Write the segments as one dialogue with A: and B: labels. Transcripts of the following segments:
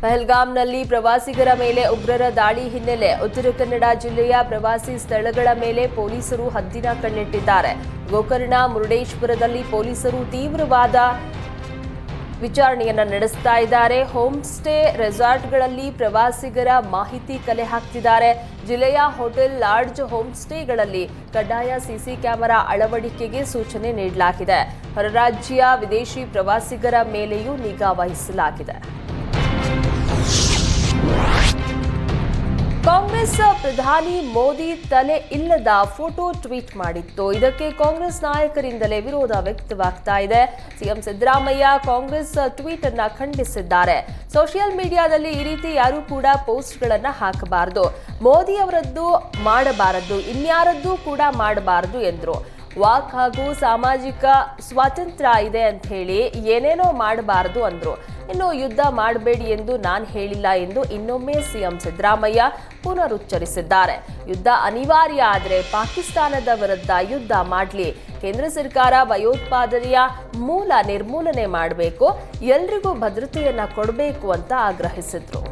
A: ಪಹಲ್ಗಾಮ್ನಲ್ಲಿ ಪ್ರವಾಸಿಗರ ಮೇಲೆ ಉಗ್ರರ ದಾಳಿ ಹಿನ್ನೆಲೆ ಉತ್ತರ ಕನ್ನಡ ಜಿಲ್ಲೆಯ ಪ್ರವಾಸಿ ಸ್ಥಳಗಳ ಮೇಲೆ ಪೊಲೀಸರು ಹದ್ದಿನ ಕಣ್ಣಿಟ್ಟಿದ್ದಾರೆ. ಗೋಕರ್ಣ, ಮುರುಡೇಶ್ವರದಲ್ಲಿ ಪೊಲೀಸರು ತೀವ್ರವಾದ ವಿಚಾರಣೆಯನ್ನು ನಡೆಸ್ತಾ ಇದ್ದಾರೆ. ಹೋಮ್ ಸ್ಟೇ ರೆಸಾರ್ಟ್ಗಳಲ್ಲಿ ಪ್ರವಾಸಿಗರ ಮಾಹಿತಿ ಕಲೆ ಹಾಕ್ತಿದ್ದಾರೆ. ಜಿಲ್ಲೆಯ ಹೋಟೆಲ್, ಲಾಡ್ಜ್ ಹೋಮ್ ಸ್ಟೇಗಳಲ್ಲಿ ಕಡ್ಡಾಯ ಸಿಸಿ ಕ್ಯಾಮೆರಾ ಅಳವಡಿಕೆಗೆ ಸೂಚನೆ ನೀಡಲಾಗಿದೆ. ಹೊರರಾಜ್ಯ ವಿದೇಶಿ ಪ್ರವಾಸಿಗರ ಮೇಲೆಯೂ ನಿಗಾ ವಹಿಸಲಾಗಿದೆ. ಕಾಂಗ್ರೆಸ್ ಪ್ರಧಾನಿ ಮೋದಿ ತಲೆ ಇಲ್ಲದ ಫೋಟೋ ಟ್ವೀಟ್ ಮಾಡಿತ್ತು. ಇದಕ್ಕೆ ಕಾಂಗ್ರೆಸ್ ನಾಯಕರಿಂದಲೇ ವಿರೋಧ ವ್ಯಕ್ತವಾಗ್ತಾ ಇದೆ. ಸಿಎಂ ಸಿದ್ದರಾಮಯ್ಯ ಕಾಂಗ್ರೆಸ್ ಟ್ವೀಟ್ ಅನ್ನ ಖಂಡಿಸಿದ್ದಾರೆ. ಸೋಷಿಯಲ್ ಮೀಡಿಯಾದಲ್ಲಿ ಈ ರೀತಿ ಯಾರೂ ಕೂಡ ಪೋಸ್ಟ್ಗಳನ್ನ ಹಾಕಬಾರದು. ಮೋದಿ ಅವರದ್ದು ಮಾಡಬಾರದು, ಇನ್ಯಾರದ್ದು ಕೂಡ ಮಾಡಬಾರದು ಎಂದರು. ವಾಕ್ ಹಾಗೂ ಸಾಮಾಜಿಕ ಸ್ವಾತಂತ್ರ್ಯ ಇದೆ ಅಂತ ಹೇಳಿ ಏನೇನೋ ಮಾಡಬಾರದು ಅಂದ್ರು. ಇನ್ನು ಯುದ್ಧ ಮಾಡಬೇಡಿ ಎಂದು ನಾನು ಹೇಳಿಲ್ಲ ಎಂದು ಇನ್ನೊಮ್ಮೆ ಸಿಎಂ ಸಿದ್ದರಾಮಯ್ಯ ಪುನರುಚ್ಚರಿಸಿದ್ದಾರೆ. ಯುದ್ಧ ಅನಿವಾರ್ಯ ಆದರೆ ಪಾಕಿಸ್ತಾನದ ವಿರುದ್ಧ ಯುದ್ಧ ಮಾಡಲಿ. ಕೇಂದ್ರ ಸರ್ಕಾರ ಭಯೋತ್ಪಾದನೆಯ ಮೂಲ ನಿರ್ಮೂಲನೆ ಮಾಡಬೇಕು, ಎಲ್ರಿಗೂ ಭದ್ರತೆಯನ್ನು ಕೊಡಬೇಕು ಅಂತ ಆಗ್ರಹಿಸಿದ್ರು.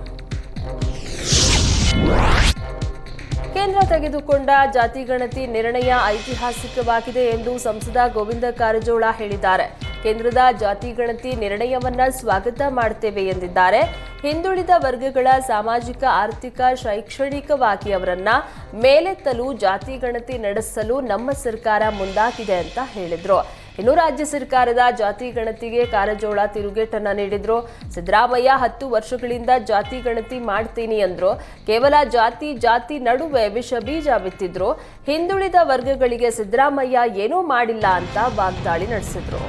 A: ಕೇಂದ್ರ ತೆಗೆದುಕೊಂಡ ಜಾತಿ ಗಣತಿ ನಿರ್ಣಯ ಐತಿಹಾಸಿಕವಾಗಿದೆ ಎಂದು ಸಂಸದ ಗೋವಿಂದ ಕಾರಜೋಳ ಹೇಳಿದ್ದಾರೆ. ಕೇಂದ್ರದ ಜಾತಿ ಗಣತಿ ನಿರ್ಣಯವನ್ನ ಸ್ವಾಗತ ಮಾಡುತ್ತೇವೆ ಎಂದಿದ್ದಾರೆ. ಹಿಂದುಳಿದ ವರ್ಗಗಳ ಸಾಮಾಜಿಕ, ಆರ್ಥಿಕ, ಶೈಕ್ಷಣಿಕವಾಗಿ ಅವರನ್ನ ಮೇಲೆತ್ತಲು ಜಾತಿ ಗಣತಿ ನಡೆಸಲು ನಮ್ಮ ಸರ್ಕಾರ ಮುಂದಾಗಿದೆ ಅಂತ ಹೇಳಿದ್ರು. ಇನ್ನು ರಾಜ್ಯ ಸರ್ಕಾರದ ಜಾತಿ ಗಣತಿಗೆ ಕಾರಜೋಳ ತಿರುಗೇಟನ್ನ ನೀಡಿದ್ರು. ಸಿದ್ದರಾಮಯ್ಯ, ಹತ್ತು ವರ್ಷಗಳಿಂದ ಜಾತಿ ಗಣತಿ ಮಾಡ್ತೀನಿ ಅಂದ್ರು. ಕೇವಲ ಜಾತಿ ಜಾತಿ ನಡುವೆ ವಿಷ ಬೀಜ ಬಿತ್ತಿದ್ರು. ಹಿಂದುಳಿದ ವರ್ಗಗಳಿಗೆ ಸಿದ್ದರಾಮಯ್ಯ ಏನೂ ಮಾಡಿಲ್ಲ ಅಂತ ವಾಗ್ದಾಳಿ ನಡೆಸಿದ್ರು.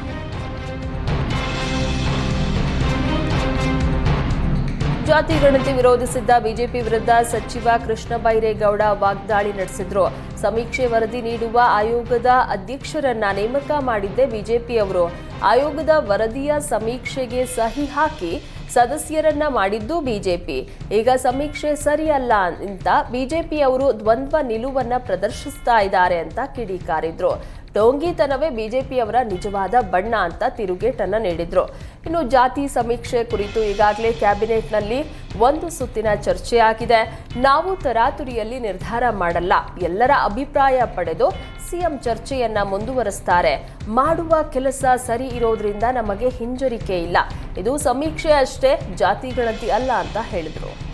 A: ಜಾತಿ ಗಣತಿ ವಿರೋಧಿಸಿದ್ದ ಬಿಜೆಪಿ ವಿರುದ್ಧ ಸಚಿವ ಕೃಷ್ಣ ಬೈರೇಗೌಡ ವಾಗ್ದಾಳಿ ನಡೆಸಿದ್ರು. ಸಮೀಕ್ಷೆ ವರದಿ ನೀಡುವ ಆಯೋಗದ ಅಧ್ಯಕ್ಷರನ್ನ ನೇಮಕ ಮಾಡಿದ್ದೆ ಬಿಜೆಪಿಯವರು. ಆಯೋಗದ ವರದಿಯ ಸಮೀಕ್ಷೆಗೆ ಸಹಿ ಹಾಕಿ ಸದಸ್ಯರನ್ನ ಮಾಡಿದ್ದು ಬಿಜೆಪಿ. ಈಗ ಸಮೀಕ್ಷೆ ಸರಿಯಲ್ಲ ಅಂತ ಬಿಜೆಪಿಯವರು ದ್ವಂದ್ವ ನಿಲುವನ್ನ ಪ್ರದರ್ಶಿಸ್ತಾ ಇದ್ದಾರೆ ಅಂತ ಕಿಡಿಕಾರಿದ್ರು. ಡೋಂಗಿತನವೇ ಬಿಜೆಪಿಯವರ ನಿಜವಾದ ಬಣ್ಣ ಅಂತ ತಿರುಗೇಟನ್ನು ನೀಡಿದ್ರು. ಇನ್ನು ಜಾತಿ ಸಮೀಕ್ಷೆ ಕುರಿತು ಈಗಾಗಲೇ ಕ್ಯಾಬಿನೆಟ್ನಲ್ಲಿ ಒಂದು ಸುತ್ತಿನ ಚರ್ಚೆ ಆಗಿದೆ. ನಾವು ತರಾತುರಿಯಲ್ಲಿ ನಿರ್ಧಾರ ಮಾಡಲ್ಲ. ಎಲ್ಲರ ಅಭಿಪ್ರಾಯ ಪಡೆದು ಸಿಎಂ ಚರ್ಚೆಯನ್ನ ಮುಂದುವರಿಸ್ತಾರೆ. ಮಾಡುವ ಕೆಲಸ ಸರಿ ಇರೋದ್ರಿಂದ ನಮಗೆ ಹಿಂಜರಿಕೆ ಇಲ್ಲ. ಇದು ಸಮೀಕ್ಷೆ ಅಷ್ಟೇ ಜಾತಿ ಗಣತಿ ಅಲ್ಲ ಅಂತ ಹೇಳಿದ್ರು.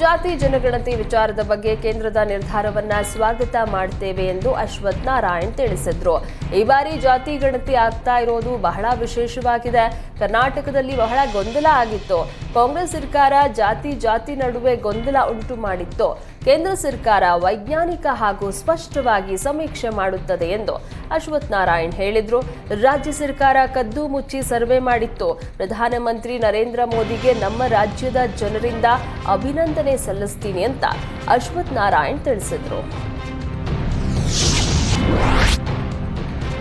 A: ಜಾತಿ ಜನಗಣತಿ ವಿಚಾರದ ಬಗ್ಗೆ ಕೇಂದ್ರದ ನಿರ್ಧಾರವನ್ನ ಸ್ವಾಗತ ಮಾಡ್ತೇವೆ ಎಂದು ಅಶ್ವಥ್ ನಾರಾಯಣ್ ತಿಳಿಸಿದ್ರು. ಈ ಬಾರಿ ಜಾತಿ ಗಣತಿ ಆಗ್ತಾ ಇರೋದು ಬಹಳ ವಿಶೇಷವಾಗಿದೆ. ಕರ್ನಾಟಕದಲ್ಲಿ ಬಹಳ ಗೊಂದಲ ಆಗಿತ್ತು. ಕಾಂಗ್ರೆಸ್ ಸರ್ಕಾರ ಜಾತಿ ಜಾತಿ ನಡುವೆ ಗೊಂದಲ ಉಂಟು ಮಾಡಿತ್ತು. ಕೇಂದ್ರ ಸರ್ಕಾರ ವೈಜ್ಞಾನಿಕ ಹಾಗೂ ಸ್ಪಷ್ಟವಾಗಿ ಸಮೀಕ್ಷೆ ಮಾಡುತ್ತದೆ ಎಂದು ಅಶ್ವಥ್ ನಾರಾಯಣ್ ಹೇಳಿದರು. ರಾಜ್ಯ ಸರ್ಕಾರ ಕದ್ದು ಮುಚ್ಚಿ ಸರ್ವೆ ಮಾಡಿತ್ತು. ಪ್ರಧಾನಮಂತ್ರಿ ನರೇಂದ್ರ ಮೋದಿಗೆ ನಮ್ಮ ರಾಜ್ಯದ ಜನರಿಂದ ಅಭಿನಂದನೆ ಸಲ್ಲಿಸ್ತೀನಿ ಅಂತ ಅಶ್ವಥ್ ನಾರಾಯಣ್ ತಿಳಿಸಿದ್ರು.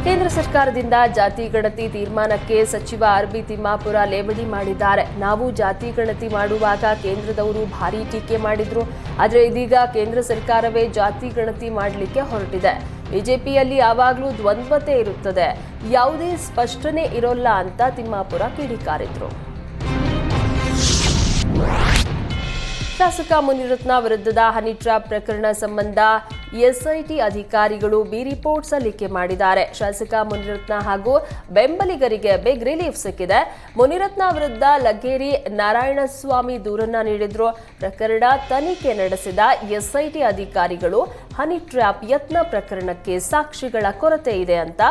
A: ಕೇಂದ್ರ ಸರ್ಕಾರದಿಂದ ಜಾತಿ ಗಣತಿ ತೀರ್ಮಾನಕ್ಕೆ ಸಚಿವ ಆರ್ ಬಿ ತಿಮ್ಮಾಪುರ ಲೇವಡಿ ಮಾಡಿದ್ದಾರೆ. ನಾವು ಜಾತಿ ಗಣತಿ ಮಾಡುವಾಗ ಕೇಂದ್ರದವರು ಭಾರೀ ಟೀಕೆ ಮಾಡಿದ್ರು. ಆದರೆ ಇದೀಗ ಕೇಂದ್ರ ಸರ್ಕಾರವೇ ಜಾತಿ ಗಣತಿ ಮಾಡಲಿಕ್ಕೆ ಹೊರಟಿದೆ. ಬಿಜೆಪಿಯಲ್ಲಿ ಯಾವಾಗಲೂ ದ್ವಂದ್ವತೆ ಇರುತ್ತದೆ. ಯಾವುದೇ ಸ್ಪಷ್ಟನೆ ಇರೋಲ್ಲ ಅಂತ ತಿಮ್ಮಾಪುರ ಕಿಡಿಕಾರಿದ್ರು ಶಾಸಕ ಮುನಿರತ್ನ ವಿರುದ್ಧದ ಹನಿ ಟ್ರ್ಯಾಪ್ ಪ್ರಕರಣ ಸಂಬಂಧ ಎಸ್ಐಟಿ ಅಧಿಕಾರಿಗಳು ಬಿ ರಿಪೋರ್ಟ್ ಸಲ್ಲಿಕೆ ಮಾಡಿದ್ದಾರೆ. ಶಾಸಕ ಮುನಿರತ್ನ ಹಾಗೂ ಬೆಂಬಲಿಗರಿಗೆ ಬಿಗ್ ರಿಲೀಫ್ ಸಿಕ್ಕಿದೆ. ಮುನಿರತ್ನ ವಿರುದ್ಧ ಲಗೇರಿ ನಾರಾಯಣಸ್ವಾಮಿ ದೂರನ್ನ ನೀಡಿದ್ರು. ಪ್ರಕರಣ ತನಿಖೆ ನಡೆಸಿದ ಎಸ್ಐಟಿ ಅಧಿಕಾರಿಗಳು. ಹನಿ ಟ್ರ್ಯಾಪ್ ಯತ್ನ ಪ್ರಕರಣಕ್ಕೆ ಸಾಕ್ಷಿಗಳ ಕೊರತೆ ಇದೆ ಅಂತ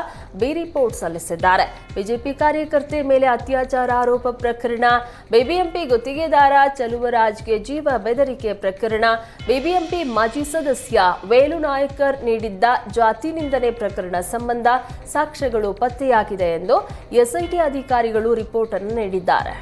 A: ಬಿ ರಿಪೋರ್ಟ್ ಸಲ್ಲಿಸಿದ್ದಾರೆ. ಬಿಜೆಪಿ ಕಾರ್ಯಕರ್ತೆ ಮೇಲೆ ಅತ್ಯಾಚಾರ ಆರೋಪ ಪ್ರಕರಣ, ಬಿಬಿಎಂಪಿ ಗುತ್ತಿಗೆದಾರ ಚಲುವರಾಜ್ಗೆ ಜೀವ ಬೆದರಿಕೆ ಪ್ರಕರಣ, ಬಿಬಿಎಂಪಿ ಮಾಜಿ ಸದಸ್ಯ ವೇಲು ನಾಯಕರ್ ನೀಡಿದ್ದ ಜಾತಿ ನಿಂದನೆ ಪ್ರಕರಣ ಸಂಬಂಧ ಸಾಕ್ಷ್ಯಗಳು ಪತ್ತೆಯಾಗಿದೆ ಎಂದು ಎಸ್ಐಟಿ ಅಧಿಕಾರಿಗಳು ರಿಪೋರ್ಟ್ ಅನ್ನು ನೀಡಿದ್ದಾರೆ.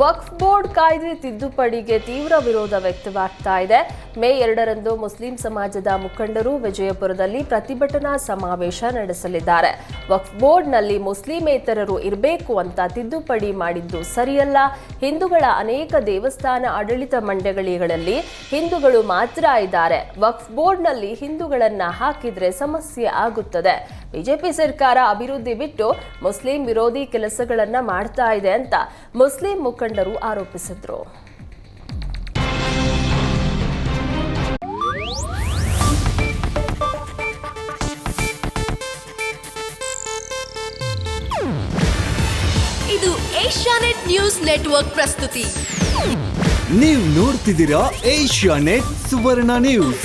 A: ವಕ್ಫ್ ಬೋರ್ಡ್ ಕಾಯ್ದೆ ತಿದ್ದುಪಡಿಗೆ ತೀವ್ರ ವಿರೋಧ ವ್ಯಕ್ತವಾಗ್ತಾ ಇದೆ. ಮೇ ಎರಡರಂದು ಮುಸ್ಲಿಂ ಸಮಾಜದ ಮುಖಂಡರು ವಿಜಯಪುರದಲ್ಲಿ ಪ್ರತಿಭಟನಾ ಸಮಾವೇಶ ನಡೆಸಲಿದ್ದಾರೆ. ವಕ್ಫ್ ಬೋರ್ಡ್ನಲ್ಲಿ ಮುಸ್ಲಿಮೇತರರು ಇರಬೇಕು ಅಂತ ತಿದ್ದುಪಡಿ ಮಾಡಿದ್ದು ಸರಿಯಲ್ಲ. ಹಿಂದೂಗಳ ಅನೇಕ ದೇವಸ್ಥಾನ ಆಡಳಿತ ಮಂಡಳಿಗಳಲ್ಲಿ ಹಿಂದೂಗಳು ಮಾತ್ರ ಇದ್ದಾರೆ. ವಕ್ಫ್ ಬೋರ್ಡ್ನಲ್ಲಿ ಹಿಂದೂಗಳನ್ನು ಹಾಕಿದರೆ ಸಮಸ್ಯೆ ಆಗುತ್ತದೆ. ಬಿಜೆಪಿ ಸರ್ಕಾರ ಅಭಿವೃದ್ಧಿ ಬಿಟ್ಟು ಮುಸ್ಲಿಂ ವಿರೋಧಿ ಕೆಲಸಗಳನ್ನ ಮಾಡ್ತಾ ಇದೆ ಅಂತ ಮುಸ್ಲಿಂ ಮುಖಂಡರು ಆರೋಪಿಸಿದ್ರು.
B: ಇದು ಏಷ್ಯಾನೆಟ್ ನ್ಯೂಸ್ ನೆಟ್ವರ್ಕ್ ಪ್ರಸ್ತುತಿ.
C: ನೀವು ನೋಡ್ತಿದ್ದೀರಾ ಏಷ್ಯಾ ನೆಟ್ ಸುವರ್ಣ ನ್ಯೂಸ್.